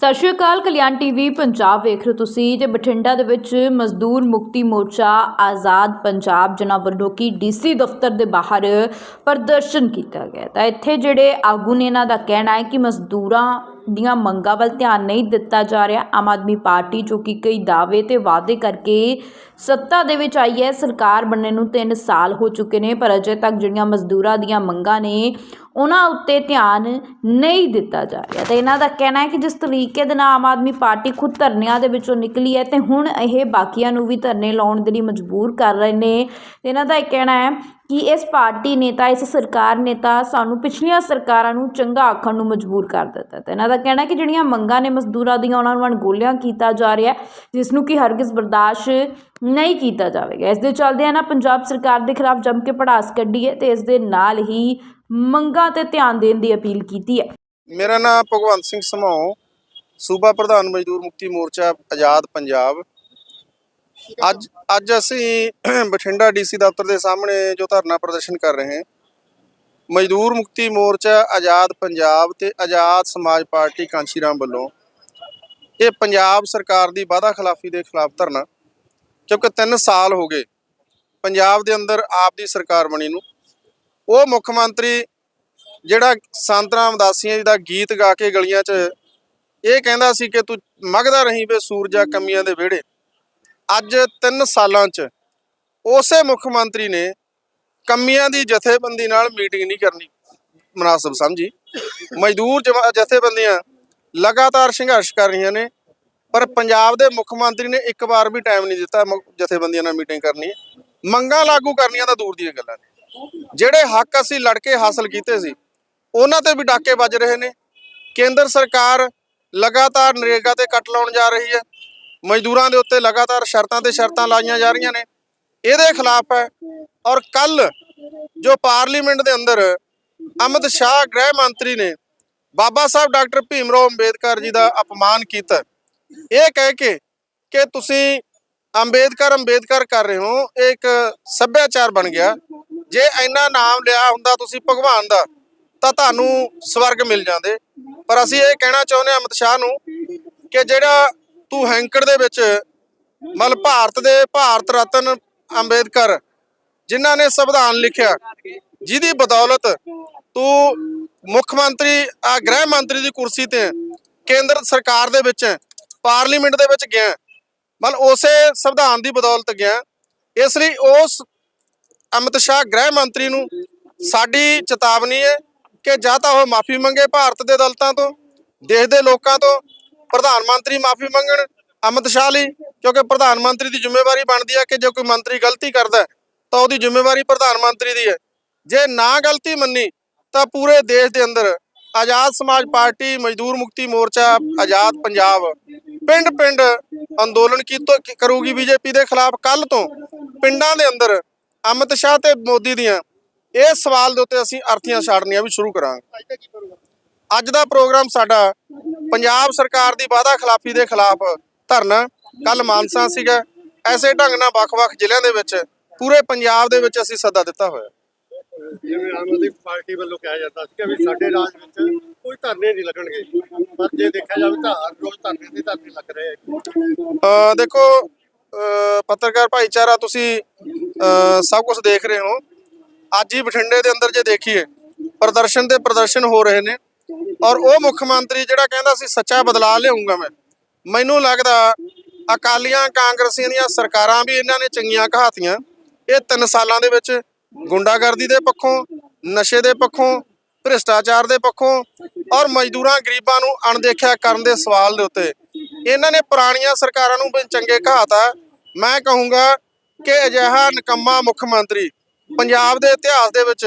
ਸਤਿ ਸ਼੍ਰੀ ਅਕਾਲ, ਕਲਿਆਣ ਟੀਵੀ, ਪੰਜਾਬ ਵੇਖ ਰਹੇ ਹੋ ਤੁਸੀਂ ਤੇ ਬਠਿੰਡਾ ਦੇ ਵਿੱਚ ਮਜ਼ਦੂਰ ਮੁਕਤੀ ਮੋਰਚਾ ਆਜ਼ਾਦ ਪੰਜਾਬ ਜਨਾਂ ਵੱਲੋਂ ਕੀ ਡੀਸੀ ਦਫ਼ਤਰ ਦੇ ਬਾਹਰ ਪ੍ਰਦਰਸ਼ਨ ਕੀਤਾ ਗਿਆ ਤਾਂ ਇੱਥੇ ਜਿਹੜੇ ਆਗੂ ਨੇ ਇਹਨਾਂ ਦਾ ਕਹਿਣਾ ਹੈ ਕਿ ਮਜ਼ਦੂਰਾਂ ਦੀਆਂ ਮੰਗਾਂ ਵੱਲ ਧਿਆਨ ਨਹੀਂ ਦਿੱਤਾ ਜਾ ਰਿਹਾ। ਆਮ ਆਦਮੀ ਪਾਰਟੀ, ਜੋ ਕਿ ਕਈ ਦਾਅਵੇ ਤੇ ਵਾਅਦੇ ਕਰਕੇ ਸੱਤਾ ਦੇ ਵਿੱਚ ਆਈ ਹੈ, ਸਰਕਾਰ ਬਣਨ ਨੂੰ 3 ਸਾਲ ਹੋ ਚੁੱਕੇ ਨੇ, ਪਰ ਅਜੇ ਤੱਕ ਜਿਹੜੀਆਂ ਮਜ਼ਦੂਰਾਂ ਦੀਆਂ ਮੰਗਾਂ ਨੇ ਉਹਨਾਂ ਉੱਤੇ ਧਿਆਨ ਨਹੀਂ ਦਿੱਤਾ ਜਾ ਰਿਹਾ। ਅਤੇ ਇਹਨਾਂ ਦਾ ਕਹਿਣਾ ਹੈ ਕਿ ਜਿਸ ਤਰੀਕੇ ਦੇ ਨਾਲ ਆਮ ਆਦਮੀ ਪਾਰਟੀ ਖੁਦ ਧਰਨਿਆਂ ਦੇ ਵਿੱਚੋਂ ਨਿਕਲੀ ਹੈ ਅਤੇ ਹੁਣ ਇਹ ਬਾਕੀਆਂ ਨੂੰ ਵੀ ਧਰਨੇ ਲਾਉਣ ਦੇ ਲਈ ਮਜਬੂਰ ਕਰ ਰਹੇ ਨੇ। ਇਹਨਾਂ ਦਾ ਇਹ ਕਹਿਣਾ ਹੈ ਕਿ ਇਸ ਪਾਰਟੀ ਨੇ ਤਾਂ ਇਸ ਸਰਕਾਰ ਨੇ ਤਾਂ ਸਾਨੂੰ ਪਿਛਲੀਆਂ ਸਰਕਾਰਾਂ ਨੂੰ ਚੰਗਾ ਆਖਣ ਨੂੰ ਮਜਬੂਰ ਕਰ ਦਿੱਤਾ। ਤੇ ਇਹਨਾਂ ਦਾ ਕਹਿਣਾ ਕਿ ਜਿਹੜੀਆਂ ਮੰਗਾਂ ਨੇ ਮਜ਼ਦੂਰਾਂ ਦੀਆਂ, ਉਹਨਾਂ ਨੂੰ ਅਣਗੋਲਿਆਂ ਕੀਤਾ ਜਾ ਰਿਹਾ ਜਿਸ ਨੂੰ ਕਿ ਹਰਗਿਜ਼ ਬਰਦਾਸ਼ਤ ਨਹੀਂ ਕੀਤਾ ਜਾਵੇਗਾ। ਇਸ ਦੇ ਚੱਲਦਿਆਂ ਨਾ ਪੰਜਾਬ ਸਰਕਾਰ ਦੇ ਖਿਲਾਫ ਜੰਮ ਕੇ ਪੜਾਸ ਕੱਢੀ ਹੈ ਤੇ ਇਸ ਦੇ ਨਾਲ ਹੀ ਮੰਗਾਂ ਤੇ ਧਿਆਨ ਦੇਣ ਦੀ ਅਪੀਲ ਕੀਤੀ ਹੈ। ਮੇਰਾ ਨਾਮ ਭਗਵੰਤ ਸਿੰਘ ਸਮਾਉ, ਸੂਬਾ ਪ੍ਰਧਾਨ ਮਜ਼ਦੂਰ ਮੁਕਤੀ ਮੋਰਚਾ, ਆਜ਼ਾਦ ਪੰਜਾਬ। ਅੱਜ ਅੱਜ ਅਸੀਂ ਬਠਿੰਡਾ ਡੀਸੀ ਦਫ਼ਤਰ ਦੇ ਸਾਹਮਣੇ ਜੋ ਧਰਨਾ ਪ੍ਰਦਰਸ਼ਨ ਕਰ ਰਹੇ ਹਾਂ, ਮਜ਼ਦੂਰ ਮੁਕਤੀ ਮੋਰਚਾ, ਆਜ਼ਾਦ ਪੰਜਾਬ ਤੇ ਆਜ਼ਾਦ ਸਮਾਜ ਪਾਰਟੀ ਕਾਂਸ਼ੀਰਾਮ ਵੱਲੋਂ, ਇਹ ਪੰਜਾਬ ਸਰਕਾਰ ਦੀ ਵਾਅਦਾ ਖਿਲਾਫੀ ਦੇ ਖਿਲਾਫ ਧਰਨਾ, ਕਿਉਂਕਿ 3 ਸਾਲ ਹੋ ਗਏ ਪੰਜਾਬ ਦੇ ਅੰਦਰ ਆਪ ਦੀ ਸਰਕਾਰ ਬਣੀ ਨੂੰ ਉਹ ਮੁੱਖ ਮੰਤਰੀ ਜਿਹੜਾ ਸੰਤ ਰਾਮਦਾਸੀਆਂ ਜੀ ਦਾ ਗੀਤ ਗਾ ਕੇ ਗਲੀਆਂ 'ਚ ਇਹ ਕਹਿੰਦਾ ਸੀ ਕਿ ਤੂੰ ਮੰਗਦਾ ਰਹੀ ਵੇ ਸੂਰਜਾ ਕਮੀਆਂ ਦੇ ਵਿਹੜੇ। ਅੱਜ 3 ਸਾਲਾਂ 'ਚ ਉਸੇ ਮੁੱਖ ਮੰਤਰੀ ਨੇ ਕਮੀਆਂ ਦੀ ਜਥੇਬੰਦੀ ਨਾਲ ਮੀਟਿੰਗ ਨਹੀਂ ਕਰਨੀ ਮناسب ਸਮਝੀ। ਮਜ਼ਦੂਰ ਜਥੇਬੰਦੀਆਂ ਲਗਾਤਾਰ ਸੰਘਰਸ਼ ਕਰ ਰਹੀਆਂ ਨੇ, ਪਰ ਪੰਜਾਬ ਦੇ ਮੁੱਖ ਮੰਤਰੀ ਨੇ ਇੱਕ ਵਾਰ ਵੀ ਟਾਈਮ ਨਹੀਂ ਦਿੱਤਾ ਜਥੇਬੰਦੀਆਂ ਨਾਲ ਮੀਟਿੰਗ ਕਰਨੀ। ਮੰਗਾਂ ਲਾਗੂ ਕਰਨੀਆਂ ਤਾਂ ਦੂਰ ਦੀਆਂ ਗੱਲਾਂ ਨੇ। ਜਿਹੜੇ ਹੱਕ ਅਸੀਂ ਲੜ ਕੇ ਹਾਸਲ ਕੀਤੇ ਸੀ, ਉਹਨਾਂ ਤੇ ਵੀ ਡਾਕੇ ਵੱਜ ਰਹੇ ਨੇ। ਕੇਂਦਰ ਸਰਕਾਰ ਲਗਾਤਾਰ ਨਰੇਗਾ ਤੇ ਕੱਟ ਲਾਉਣ ਜਾ ਰਹੀ ਹੈ। ਮਜ਼ਦੂਰਾਂ ਦੇ ਉੱਤੇ ਲਗਾਤਾਰ ਸ਼ਰਤਾਂ ਤੇ ਸ਼ਰਤਾਂ ਲਾਈਆਂ ਜਾ ਰਹੀਆਂ ਨੇ। ਇਹਦੇ ਖਿਲਾਫ ਹੈ ਔਰ ਕੱਲ ਜੋ ਪਾਰਲੀਮੈਂਟ ਦੇ ਅੰਦਰ ਅਮਿਤ ਸ਼ਾਹ ਗ੍ਰਹਿ ਮੰਤਰੀ ਨੇ ਬਾਬਾ ਸਾਹਿਬ ਡਾਕਟਰ ਭੀਮ ਰਾਓ ਅੰਬੇਦਕਰ ਜੀ ਦਾ ਅਪਮਾਨ ਕੀਤਾ। ਇਹ ਕਹਿ ਕੇ ਕਿ ਤੁਸੀਂ ਅੰਬੇਦਕਰ ਅੰਬੇਦਕਰ ਕਰ ਰਹੇ ਹੋ, ਇਹ ਇੱਕ ਸੱਭਿਆਚਾਰ ਬਣ ਗਿਆ। ਜੇ ਇੰਨਾ ਨਾਮ ਲਿਆ ਹੁੰਦਾ ਤੁਸੀਂ ਭਗਵਾਨ ਦਾ, ਤਾਂ ਤੁਹਾਨੂੰ ਸਵਰਗ ਮਿਲ ਜਾਂਦੇ ਪਰ ਅਸੀਂ ਇਹ ਕਹਿਣਾ ਚਾਹੁੰਦੇ ਹਾਂ ਅਮਿਤ ਸ਼ਾਹ ਨੂੰ ਕਿ ਜਿਹੜਾ ਤੂੰ ਹੈਂਕੜ ਦੇ ਵਿੱਚ ਮਤਲਬ ਭਾਰਤ ਦੇ ਭਾਰਤ ਰਤਨ ਅੰਬੇਦਕਰ, ਜਿਨ੍ਹਾਂ ਨੇ ਸੰਵਿਧਾਨ ਲਿਖਿਆ, ਜਿਹਦੀ ਬਦੌਲਤ ਤੂੰ ਮੁੱਖ ਮੰਤਰੀ, ਆ ਗ੍ਰਹਿ ਮੰਤਰੀ ਦੀ ਕੁਰਸੀ ਤੇ ਕੇਂਦਰ ਸਰਕਾਰ ਦੇ ਵਿੱਚ, ਪਾਰਲੀਮੈਂਟ ਦੇ ਵਿੱਚ ਗਿਆ ਹੈ। ਮਤਲਬ ਉਸੇ ਸੰਵਿਧਾਨ ਦੀ ਬਦੌਲਤ ਗਿਆ ਇਸ ਲਈ ਉਸ ਅਮਿਤ ਸ਼ਾਹ ਗ੍ਰਹਿ ਮੰਤਰੀ ਨੂੰ ਸਾਡੀ ਚੇਤਾਵਨੀ ਹੈ ਕਿ ਜਾਂ ਤਾਂ ਉਹ ਮਾਫੀ ਮੰਗੇ ਭਾਰਤ ਦੇ ਦਲਤਾਂ ਤੋਂ, ਦੇਸ਼ ਦੇ ਲੋਕਾਂ ਤੋਂ, ਪ੍ਰਧਾਨ ਮੰਤਰੀ ਮਾਫੀ ਮੰਗਣ ਅਮਿਤ ਸ਼ਾਹ ਲਈ, ਕਿਉਂਕਿ ਪ੍ਰਧਾਨ ਮੰਤਰੀ ਦੀ ਜ਼ਿੰਮੇਵਾਰੀ ਬਣਦੀ ਹੈ ਕਿ ਜੇ ਕੋਈ ਮੰਤਰੀ ਗਲਤੀ ਕਰਦਾ ਤਾਂ ਉਹਦੀ ਜ਼ਿੰਮੇਵਾਰੀ ਪ੍ਰਧਾਨ ਮੰਤਰੀ ਦੀ ਹੈ। ਜੇ ਨਾ ਗਲਤੀ ਮੰਨੀ, ਤਾਂ ਪੂਰੇ ਦੇਸ਼ ਦੇ ਅੰਦਰ ਆਜ਼ਾਦ ਸਮਾਜ ਪਾਰਟੀ, ਮਜ਼ਦੂਰ ਮੁਕਤੀ ਮੋਰਚਾ, ਆਜ਼ਾਦ ਪੰਜਾਬ ਪਿੰਡ ਪਿੰਡ ਅੰਦੋਲਨ ਕੀਤੋ ਕੀ- ਕਰੂਗੀ ਬੀਜੇਪੀ ਦੇ ਖਿਲਾਫ ਕੱਲ ਤੋਂ ਪਿੰਡਾਂ ਦੇ ਅੰਦਰ ਅਮਿਤ ਸ਼ਾਹ ਤੇ ਮੋਦੀ ਦੀਆਂ ਇਸ ਸਵਾਲ ਦੇ ਉੱਤੇ ਅਸੀਂ ਅਰਥੀਆਂ ਛਾੜਨੀਆਂ ਵੀ ਸ਼ੁਰੂ ਕਰਾਂਗੇ। ਅੱਜ ਦਾ ਪ੍ਰੋਗਰਾਮ ਸਾਡਾ ਪੰਜਾਬ ਸਰਕਾਰ ਦੀ ਵਾਅਦਾ ਖਿਲਾਫੀ ਦੇ ਖਿਲਾਫ ਧਰਨਾ ਕੱਲ ਮਾਨਸਾ ਸੀਗਾ। ਐਸੇ ਢੰਗ ਨਾਲ ਵੱਖ-ਵੱਖ ਜ਼ਿਲ੍ਹਿਆਂ ਦੇ ਵਿੱਚ ਪੂਰੇ ਪੰਜਾਬ ਦੇ ਵਿੱਚ ਅਸੀਂ ਸੱਦਾ ਦਿੱਤਾ ਹੋਇਆ। ਜਿਵੇਂ ਆਮ ਆਦਮੀ ਪਾਰਟੀ ਵੱਲੋਂ ਕਿਹਾ ਜਾਂਦਾ ਸੀ ਕਿ ਵੀ ਸਾਡੇ ਰਾਜ ਵਿੱਚ ਕੋਈ ਧਰਨੇ ਨਹੀਂ ਲੱਗਣਗੇ। ਪਰ ਜੇ ਦੇਖਿਆ ਜਾਵੇ ਤਾਂ ਹਰ ਰੋਜ਼ ਧਰਨੇ ਤੇ ਧਰਨੇ ਲੱਗ ਰਹੇ ਆ। ਦੇਖੋ ਪੱਤਰਕਾਰ ਭਾਈਚਾਰਾ ਤੁਸੀਂ ਸਭ ਕੁਝ ਦੇਖ ਰਹੇ ਹੋ। ਅੱਜ ਹੀ ਬਠਿੰਡੇ ਦੇ ਅੰਦਰ ਜੇ ਦੇਖੀਏ, ਪ੍ਰਦਰਸ਼ਨ ਤੇ ਪ੍ਰਦਰਸ਼ਨ ਹੋ ਰਹੇ ਨੇ। ਔਰ ਉਹ ਮੁੱਖ ਮੰਤਰੀ ਜਿਹੜਾ ਕਹਿੰਦਾ ਸੀ, ਸੱਚਾ ਬਦਲਾਅ ਲਿਆਉਂਗਾ ਮੈਂ। ਮੈਨੂੰ ਲੱਗਦਾ ਅਕਾਲੀਆਂ, ਕਾਂਗਰਸੀਆਂ ਦੀਆਂ ਸਰਕਾਰਾਂ ਵੀ ਇਹਨਾਂ ਨੇ ਚੰਗੀਆਂ ਕਹਾਤੀਆਂ। ਇਹ 3 ਸਾਲਾਂ ਦੇ ਵਿੱਚ ਗੁੰਡਾਗਰਦੀ ਦੇ ਪੱਖੋਂ, ਨਸ਼ੇ ਦੇ ਪੱਖੋਂ, ਭ੍ਰਿਸ਼ਟਾਚਾਰ ਦੇ ਪੱਖੋਂ ਔਰ ਮਜ਼ਦੂਰਾਂ, ਗਰੀਬਾਂ ਨੂੰ ਅਣਦੇਖਿਆ ਕਰਨ ਦੇ ਸਵਾਲ ਦੇ ਉੱਤੇ। ਇਹਨਾਂ ਨੇ ਪੁਰਾਣੀਆਂ ਸਰਕਾਰਾਂ ਨੂੰ ਵੀ ਚੰਗੇ ਕਹਾਤਾ। ਮੈਂ ਕਹੂੰਗਾ ਕਿ ਅਜਿਹਾ ਨਿਕੰਮਾ ਮੁੱਖ ਮੰਤਰੀ ਪੰਜਾਬ ਦੇ ਇਤਿਹਾਸ ਦੇ ਵਿੱਚ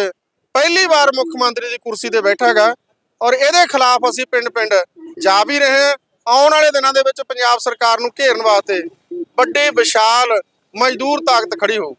ਪਹਿਲੀ ਵਾਰ ਮੁੱਖ ਮੰਤਰੀ ਦੀ ਕੁਰਸੀ ਤੇ ਬੈਠਾਗਾ ਔਰ ਇਹਦੇ ਖਿਲਾਫ ਅਸੀਂ ਪਿੰਡ-ਪਿੰਡ ਜਾ ਵੀ ਰਹੇ ਹਾਂ। ਆਉਣ ਵਾਲੇ ਦਿਨਾਂ ਦੇ ਵਿੱਚ ਪੰਜਾਬ ਸਰਕਾਰ ਨੂੰ ਘੇਰਨ ਵਾਸਤੇ ਵੱਡੀ, ਵਿਸ਼ਾਲ, ਮਜ਼ਦੂਰ ਤਾਕਤ ਖੜੀ ਹੋ